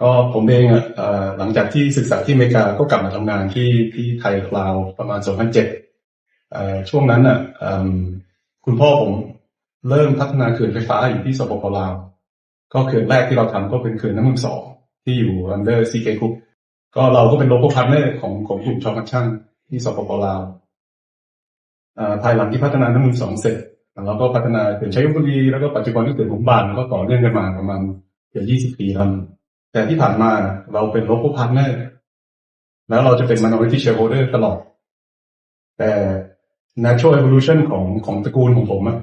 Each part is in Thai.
ก็ผมเองอะหลังจากที่ศึกษาที่อเมริกาก็กลับมาทำงานที่ที่ไทยลาวประมาณ 2007เอ่อช่วงนั้นอะคุณพ่อผมเริ่มพัฒนาเขื่อนไฟฟ้าอยู่ที่สปปลาว ก็เขื่อนแรกที่เราทำก็เป็นเขื่อนน้ำมันสองที่อยู่ under CK Group ก็เราก็เป็นโล c a l partner ของของกลุ่มชอมัชชั่นที่สปปลาวภายหลังที่พัฒนาน้ำมันสองเสร็จเราก็พัฒนาเขื่อนชัยบุรีแล้วก็ปัจจุบันก็เขื่อนหุบานก็ต่อเนื่องกันมาประมาณเกือบ20 ปีแล้ว แต่ที่ผ่านมาเราเป็น local partner แล้วเราจะเป็น minority shareholder ตลอด แต่ natural evolution ของของตระกูลของผมอะ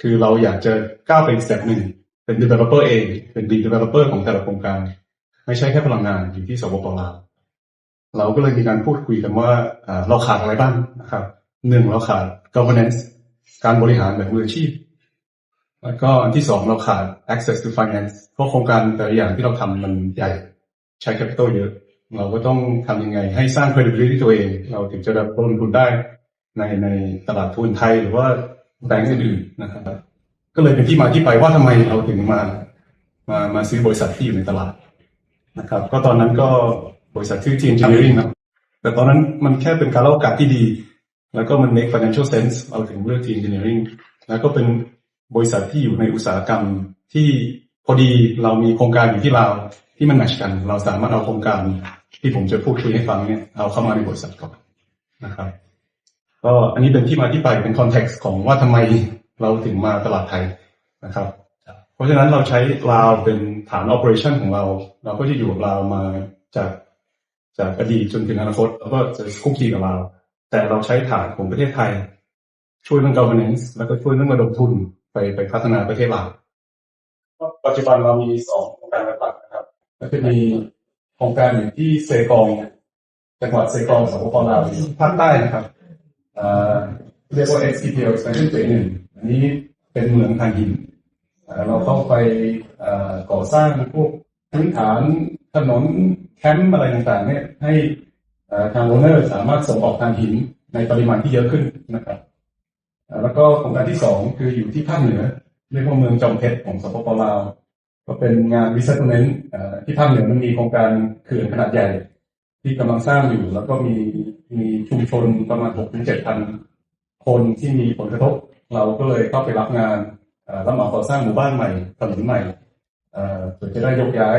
คือเราอยากจะก้าวไปสเต็ปหนึ่ง เป็น developer เอง เป็น lead developer ของแต่ละโครงการ ไม่ใช่แค่พลังงานอยู่ที่สปปลาวเราก็เลยมีการพูดคุยกันว่าอ่าเราขาดอะไรบ้างนะครับหนึ่งเราขาด governance การบริหารแบบมืออาชีพ แล้วก็อันที่สองเราขาด access to finance เพราะโครงการแต่ละอย่างที่เราทำมันใหญ่ใช้ capital เยอะ เราก็ต้องทำยังไงให้สร้าง credibility ตัวเอง เราถึงจะรับลงทุนได้ในในตลาดทุนไทยหรือว่าแบงก์อื่นๆนะครับ ก็เลยเป็นที่มาที่ไปว่าทำไมเราถึงมามามาซื้อบริษัทที่อยู่ในตลาดนะครับ ก็ตอนนั้นก็บริษัทชื่อ T Engineering นะแต่ตอนนั้นมันแค่เป็นการเล่าโอกาสที่ดี แล้วก็มัน make financial sense เราถึงเลือก T Engineering แล้วก็เป็น บริษัทที่อยู่ในอุตสาหกรรมที่พอดีเรามีโครงการอยู่ที่ลาวที่มันแมชกัน เราสามารถเอาโครงการที่ผมจะพูดคุยให้ฟังเนี่ยเอาเข้ามาในบริษัทก่อนนะครับก็อันนี้เป็นที่มาที่ไปเป็นคอนเท็กซ์ของว่าทำไมเราถึงมาตลาดไทยนะครับ เพราะฉะนั้นเราใช้ลาวเป็นฐาน operation ของเรา เราก็จะอยู่กับลาวมาจากจากอดีตจนถึงอนาคตแล้วก็จะคุกคีกับลาวแต่เราใช้ฐานของประเทศไทย ช่วยเรื่อง governance แล้วก็ช่วยเรื่องระดมทุน ไปไปพัฒนาประเทศลาวก็ปัจจุบันเรามีสองโครงการหลักๆนะครับ ก็จะมีโครงการอยู่ที่เซกองจังหวัดเซกองสปปลาวภาคใต้นะครับอ่าเรียกว่า XPTL expansion phase หนึ่งอันนี้เป็นเมืองทางหินเอ่อเราต้องไปเอ่อก่อสร้างพวกพื้นฐานถนนแคมป์อะไรต่างๆเนี่ยให้เอ่อทางโอเนอร์สามารถส่งออกทางหินในปริมาณที่เยอะขึ้นนะครับเอ่อ แล้วก็โครงการที่สองคืออยู่ที่ภาคเหนือ เรียกว่าเมืองจอมเพชรของสปปลาว ก็เป็นงาน resettlement เอ่อที่ภาคเหนือมันมีโครงการเขื่อนขนาดใหญ่ ที่กำลังสร้างอยู่ แล้วก็มีมีชุมชนประมาณ6ถึง7พันคนที่มีผลกระทบ เราก็เลยเข้าไปรับงานรับเหมาก่อสร้างหมู่บ้านใหม่ถนนใหม่เพื่อจะได้ยกย้าย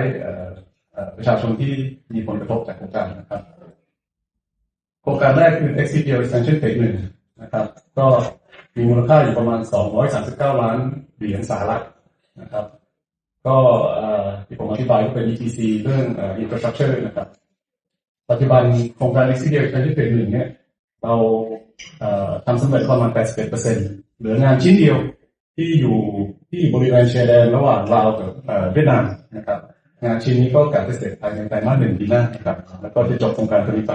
ประชาชนที่มีผลกระทบจากโครงการนะครับ โครงการแรกคือ XCPL Extension Phase หนึ่งนะครับ ก็ มีมูลค่าอยู่ประมาณ 239 ล้านเหรียญสหรัฐนะครับ ก็ที่ผมอธิบายก็เป็น EPC เรื่องอ่อ infrastructure นะครับ ปัจจุบันโครงการ XCPL Extension Phase หนึ่งเนี่ย เราทำสำเร็จประมาณ 81%เหลืองานชิ้นเดียวที่อยู่ที่บริเวณชายแดนระหว่างลาวกับเวียดนามนะครับ งานชิ้นนี้ก็กะจะเสร็จภายในไตรมาสหนึ่งปีหน้านะครับ แล้วก็จะจบโครงการตัวนี้ไป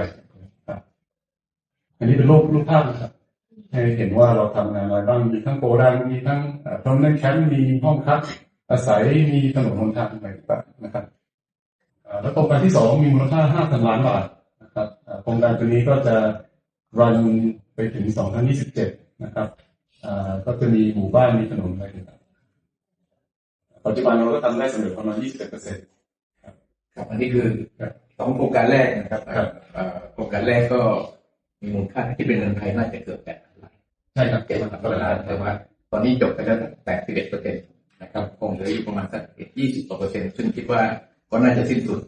อันนี้เป็นรูปรูปภาพนะครับ ให้เห็นว่าเราทำงานอะไรบ้างมีทั้งโกดังมีทั้งพร้อมนั่งแคมป์มีห้องพักอาศัยมีถนนหนทางอะไรต่างๆนะครับเอ่อแล้วโครงการที่สองมีมูลค่าห้าพันล้านบาทนะครับเอ่อโครงการตัวนี้ก็จะรันไปถึงสองพันยี่สิบเจ็ดนะครับอ่าก็จะมีหมู่บ้านมีถนนอะไรต่างๆปัจจุบันเราก็ทำได้สำเร็จประมาณ21เปอร์เซ็นต์ครับอันนี้คือสองโครงการแรกนะครับครับเอ่อโครงการแรกก็มีมูลค่าที่เป็นเงินไทยน่าจะเกือบแปดล้านใช่ครับเจ็ดล้านล้านแต่ว่าตอนนี้จบไปแล้วแต่สิบเอ็ดเปอร์เซ็นต์นะครับคงเหลืออยู่ประมาณสักยี่สิบกว่าเปอร์เซ็นต์ซึ่งคิดว่าก็น่าจะสิ้นสุด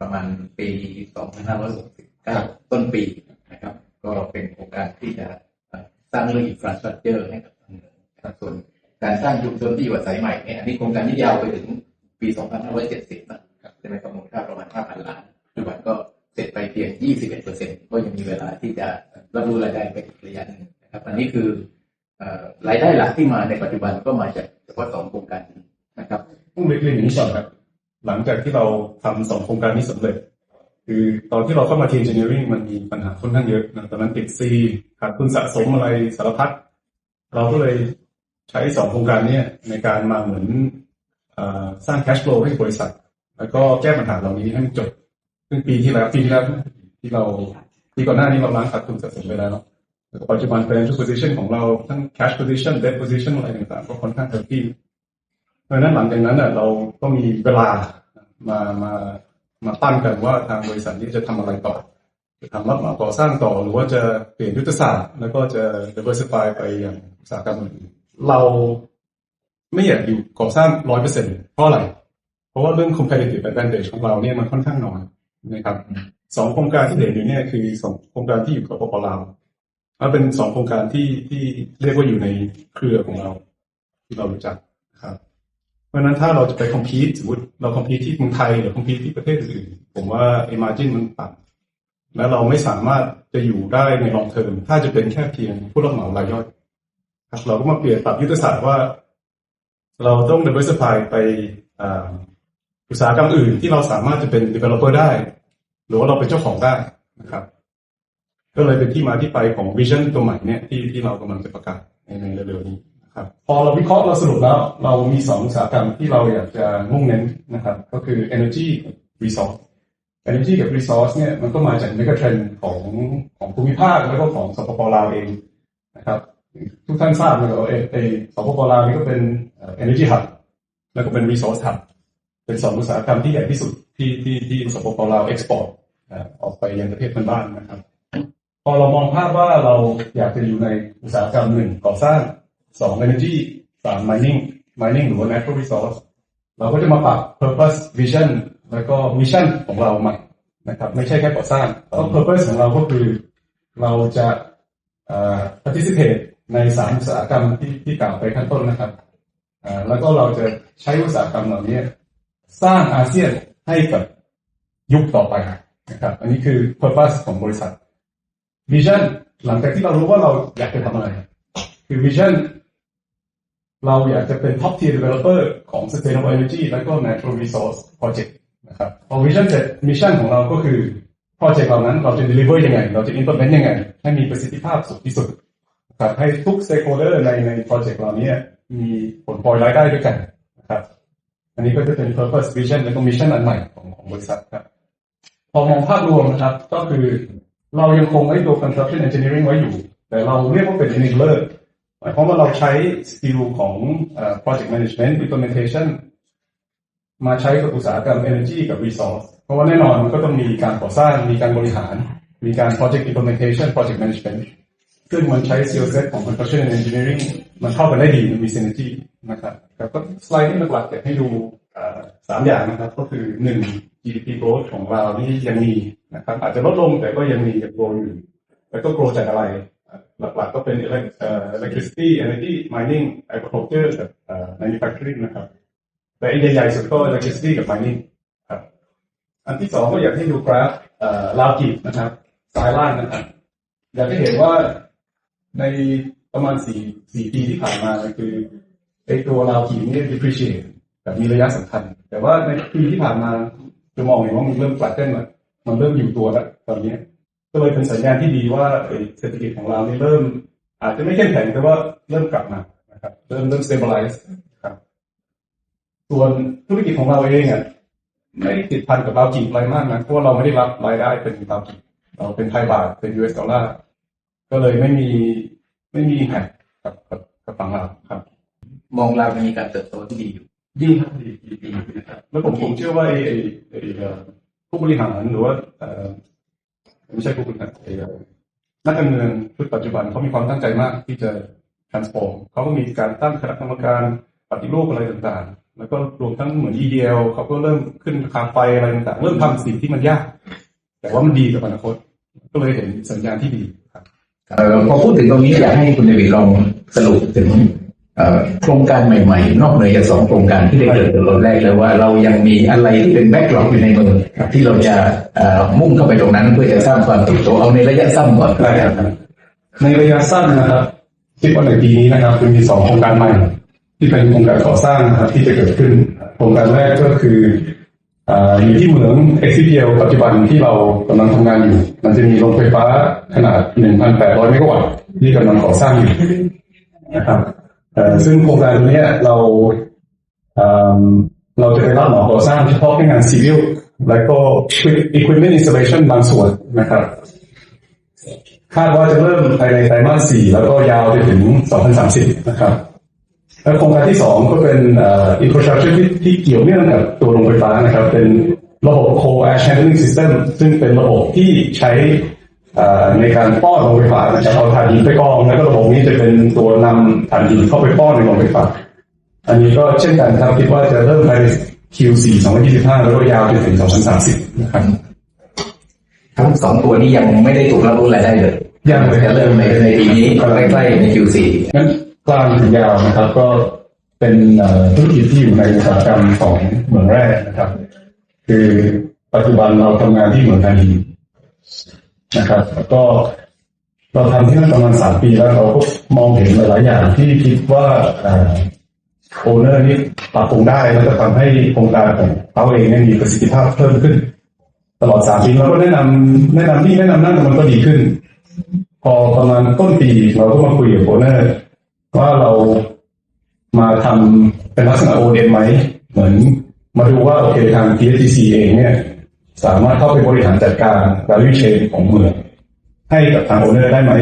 ประมาณปีสองพันห้าร้อยหกสิบเก้าต้นปีนะครับ ก็เป็นโครงการที่จะสร้างเรื่องอินฟราสตรักเจอร์ให้กับทางส่วนการสร้างชุมชนที่อยู่อาศัยใหม่เนี่ยอันนี้โครงการนี้ยาวไปถึงปี 2570นะครับใช่ไหมครับมูลค่าประมาณ 5,000 ล้านปัจจุบันก็เสร็จไปเพียง 21เปอร์เซ็นต์ก็ยังมีเวลาที่จะรับรู้รายได้ไปอีกระยะหนึ่ง นี้คือรายได้หลักที่มาในปัจจุบันก็มาจากเฉพาะสองโครงการนี้นะครับต้องเรียนองนี้ก่อนครับหลังจากที่เราทำสองโครงการนี้สำเร็จ คือตอนที่เราเข้ามาทีม engineering มันมีปัญหาค่อนข้างเยอะนะตอนนั้นติดซีขาดทุนสะสมอะไรสารพัดเราก็เลยใช้สองโครงการเนี้ในการมาเหมือนอสร้าง cash flow ให้บริษัท แล้วก็แก้ปัญหาเหล่านี้ให้มันจบซึ่งปีที่แล้วปีที่แล้วที่เราปีก่อนหน้านี้เราล้างขาดทุนสะสมไปแล้วแต่ ปัจจุบัน financial position ของเราทั้ง cash position debt position อะไรต่างๆ ก็ค่อนข้าง healthy เพราะฉะนั้นหลังจากนั้นน่ะเราก็มีเวลามามามาตั้งกันว่าทางบริษัทนี้จะทำอะไรต่อ จะทำรับเหมาก่อสร้างต่อหรือว่าจะเปลี่ยนยุทธศาสตร์ แล้วก็จะ diversify ไปอย่างอุตสาหกรรมอื่นเราไม่อยากอยู่ก่อสร้างร้อยเปอร์เซ็นต์เพราะอะไร เพราะว่าเรื่อง competitive advantage ของเราเนี่ยมันค่อนข้างน้อยนะครับสองโครงการที่เด่นอยู่เนี่ยคือสองโครงการที่อยู่กับปปลาว แล้วเป็นสองโครงการที่ที่เรียกว่าอยู่ในเครือของเราที่เรารู้จักนะครับ เพราะฉะนั้นถ้าเราจะไป compete สมมติเรา compete ที่เมืองไทยหรือ compete ที่ประเทศอื่น ผมว่า margin มันต่ำและเราไม่สามารถจะอยู่ได้ใน long term ถ้าจะเป็นแค่เพียงผู้รับเหมารายย่อยครับเราก็มาเปลี่ยนปรับยุทธศาสตร์ว่า เราต้อง diversify ไปอ่าอุตสาหกรรมอื่นที่เราสามารถจะเป็น developer ได้ หรือว่าเราเป็นเจ้าของได้นะครับ ก็เลยเป็นที่มาที่ไปของ vision ตัวใหม่เนี่ยที่ที่เรากำลังจะประกาศในในเร็วๆนี้นะครับพอเราวิเคราะห์เราสรุปแล้ว เรามีสองอุตสาหกรรมที่เราอยากจะมุ่งเน้นนะครับ ก็คือ energy resource energy กับ resource เนี่ยมันก็มาจาก mega trend ของของภูมิภาคแล้วก็ของสปปลาวเองนะครับทุกท่านทราบเลยว่าเอเอสปปลาวนี่ก็เป็นเอ่อ energy hub แล้วก็เป็น resource hub เป็นสองอุตสาหกรรมที่ใหญ่ที่สุดที่ที่ที่สปปลาว export เอ่อออกไปยังประเทศเพื่อนบ้านนะครับ พอเรามองภาพว่าเราอยากจะอยู่ในอุตสาหกรรมหนึ่งก่อสร้างสอง energy สาม mining mining หรือว่า natural resource เราก็จะมาปรับ purpose vision แล้วก็ mission ของเราใหม่นะครับ ไม่ใช่แค่ก่อสร้างเพราะ purpose ของเราก็คือ เราจะอ่อ participate ในสามอุตสาหกรรมที่ที่กล่าวไปข้างต้นนะครับอ่อแล้วก็เราจะใช้อุตสาหกรรมเหล่านี้ สร้างอาเซียนให้กับยุคต่อไปนะครับ อันนี้คือ purpose ของบริษัท vision หลังจากที่เรารู้ว่าเราอยากจะทำอะไร คือ vision เราอยากจะเป็น top tier developer ของ sustainable energy แล้วก็ natural resource project นะครับพอ vision เสร็จ mission ของเราก็คือ project เหล่านั้นเราจะ deliver ยังไง เราจะ implement ยังไง ให้มีประสิทธิภาพสูงที่สุดครับให้ทุก stakeholder ในใน project เหล่านี้มีผลพลอยรายได้ด้วยกันนะครับ อันนี้ก็จะเป็น purpose vision และก็ mission อันใหม่ของของบริษัทครับ พอมองภาพรวมนะครับ ก็คือ เรายังคงไอ้ตัว construction engineering ไว้อยู่ แต่เราเรียกว่าเป็น enabler หมายความว่าเราใช้สกิลของเอ่อ project management implementation มาใช้กับอุตสาหกรรม energy กับ resource เพราะว่าแน่นอนมันก็ต้องมีการก่อสร้าง มีการบริหาร มีการ project implementation project management ซึ่งมันใช้ skill set ของ construction engineering มันเข้ากันได้ดี มันมี synergy นะครับ แล้วก็สไลด์ที่หลักๆอยากให้ดู สามอย่างนะครับ ก็คือหนึ่ง GDP growth ของเรานี่ยังมีนะครับ อาจจะลดลงแต่ก็ยังมียัง grow อยู่ แล้วก็ grow จากอะไร หลักๆก็เป็น electricity energy mining agriculture กับ manufacturing นะครับ แต่อันใหญ่ๆสุดก็ electricity กับ mining ครับ อันที่สองก็อยากให้ดูกราฟลาวกินะครับซ้ายล่างนะครับ อยากให้เห็นว่าในประมาณสี่สี่ปีที่ผ่านมาคือไอตัวลาวกิเนี่ย depreciate แบบมีระยะสำคัญ แต่ว่าในปีที่ผ่านมาจะมองเห็นว่ามันเริ่ม flatten แล้วมันเริ่มอยู่ตัวแล้วตอนนี้ก็เลยเป็นสัญญาณที่ดีว่าเศรษฐกิจของเรานี่เริ่ม อาจจะไม่เข้มแข็งแต่ว่าเริ่มกลับมานะครับเริ่มเริ่ม stabilize ครับ ส่วนธุรกิจของเราเองอะไม่ติดพันกับลาวกิอะไรมากนะเพราะว่าเราไม่ได้รับรายได้เป็นลาวกิเราเป็นไทยบาทเป็น US ดอลลาร์ก็เลยไม่มีไม่มีแหกกับกับกับฝั่งเราครับ มองเรามีการเติบโตที่ดีอยู่ ดีครับดีดีดีแล้วผมผมเชื่อว่าไอ้ไอ้ผู้บริหารหรือว่าไม่ใช่ผู้บริหารนักการเมืองชุดปัจจุบันเขามีความตั้งใจมากที่จะ transform เขาก็มีการตั้งคณะกรรมการปฏิรูปอะไรต่างๆ แล้วก็รวมทั้งเหมือน EDL เขาก็เริ่มขึ้นราคาไฟอะไรต่างๆ เริ่มทำสิ่งที่มันยาก แต่ว่ามันดีกับอนาคต ก็เลยเห็นสัญญาณที่ดีครับพอพูดถึงตรงนี้อยากให้คุณเดวิดลองสรุปถึง โครงการใหม่ๆ นอกเหนือจากสองโครงการที่ได้เกิดเป็นตอนแรกเลยว่าเรายังมีอะไรที่เป็นแบ็กหลอกอยู่ในมือที่เราจะมุ่งเข้าไปตรงนั้นเพื่อจะสร้างความติบโตเอาในระยะสั้นก่อนในระยะสั้นนะครับคิดว่าในปีนี้นะครับจะมีสองโครงการใหม่ ที่เป็นโครงการก่อสร้างนะครับที่จะเกิดขึ้น โครงการแรกก็คืออยู่ที่เหมือง XCPL ปัจจุบันที่เรากำลังทำงานอยู่ มันจะมีโรงไฟฟ้าขนาด 1,800 เมกะวัตต์ที่กำลังก่อสร้างอยู่นะครับ ซึ่งโครงการเนี้เราเราจะไปรับเหมาก่อสร้างเฉพาะแค่งาน civil แล้วก็ equipment installation บางส่วนนะครับ คาดว่าจะเริ่มภายในไตรมาสสี่แล้วก็ยาวไปถึง 2030 นะครับ แล้วโครงการที่สองก็เป็นอ่อ infrastructure ที่เกี่ยวเนื่องกับตัวโรงไฟฟ้านะครับ เป็นระบบ Cold Air Channeling System ซึ่งเป็นระบบที่ใช้ ในการป้อนโรงไฟฟ้านะครับเอาถ่านหินไปกรอง แล้วก็ระบบนี้จะเป็นตัวนำถ่านหินเข้าไปป้อนในโรงไฟฟ้าอันนี้ก็เช่นกันครับคิดว่าจะเริ่มภายใน Q4 2025 แล้วก็ยาวจนถึง 2030 นะครับ ทั้งสองตัวนี้ยังไม่ได้ถูกรับรู้รายได้เลยยังเลยจะเริ่มในในปีนี้ใกล้ๆใน Q4 งั้นกลางถึงยาวนะครับ ก็เป็นเอ่อธุรกิจที่อยู่ในอุตสาหกรรมของเหมืองแร่นะครับ คือปัจจุบันเราทำงานที่เหมืองทา นะครับ แล้วก็เราทำที่นั่นประมาณสามปีแล้วเราก็มองเห็นหลาย ๆ อย่างที่คิดว่าโอเนอร์นี่ปรับปรุงได้แล้วจะทำให้โครงการของเขาเองเนี่ยมีประสิทธิภาพเพิ่มขึ้น ตลอดสามปีเราก็แนะนำแนะนำที่แนะนำนั่นแต่มันก็ดีขึ้น พอประมาณต้นปีเราก็มาคุยกับโอเนอร์ ว่าเรามาทำเป็นลักษณะโอเดนไหม เหมือนมาดูว่าโอเคทาง TSTC เองเนี่ย สามารถเข้าไปบริหารจัดการ value chain ของเมืองให้กับทางโอเนอร์ได้ไหม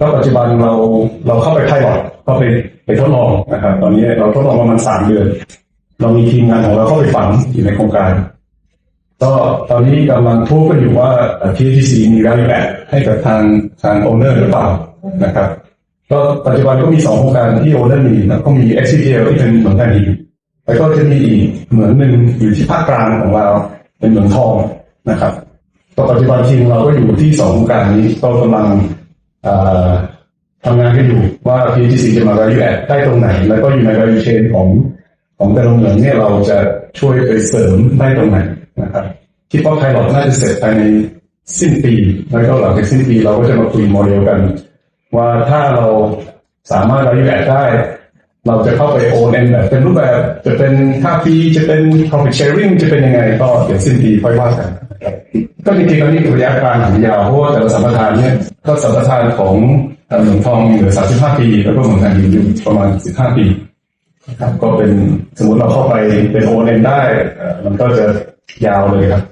ก็ปัจจุบันเราเราเข้าไปไพลอตเข้าไปไปทดลองนะครับตอนนี้เราทดลองประมาณสามเดือน เรามีทีมงานของเราเข้าไปฝังอยู่ในโครงการ ก็ตอนนี้กำลังพูดกันอยู่ว่าเอ่อ TTC มี value add ให้กับทางทาง owner หรือเปล่านะครับก็ปัจจุบันก็มีสองโครงการที่ owner มีนะก็มี XCPL ที่เป็นเหมืองแผ่นดินแล้วก็จะมีอีกเหมืองหนึ่งอยู่ที่ภาคกลางของเรา เป็นเหมืองทองนะครับก็ปัจจุบันทีมเราก็อยู่ที่สองโครงการนี้ก็กำลังทำงานกันอยู่ว่า PTC จะมา value add ได้ตรงไหน แล้วก็อยู่ใน value chain ของของแต่ละเหมืองเนี่ยเราจะช่วยไปเสริมได้ตรงไหนนะครับคิดว่าไพลอตน่าจะเสร็จภายในสิ้นปี แล้วก็หลังจากสิ้นปีเราก็จะมาคุยโมเดลกัน ว่าถ้าเราสามารถ value add ได้ เราจะเข้าไปโอนแบบเป็นรูปแบบจะเป็นค่าฟรีจะเป็น profit sharing จะเป็นยังไงก็เดี๋ยวสิ้นปีค่อยว่ากันนก็จริงๆตอนนี้ระยะกลางถึงยาวเพราะว่าแต่ละสัมปทานเนี่ยก็สัมปทานของหมืองทองเหลือ 35 ปี แล้วก็เหมืองทางดินอยู่ประมาณ 15 ปีครับก็เป็นสมมติเราเข้าไปเป็นโอเนได้ มันก็จะยาวเลยครับ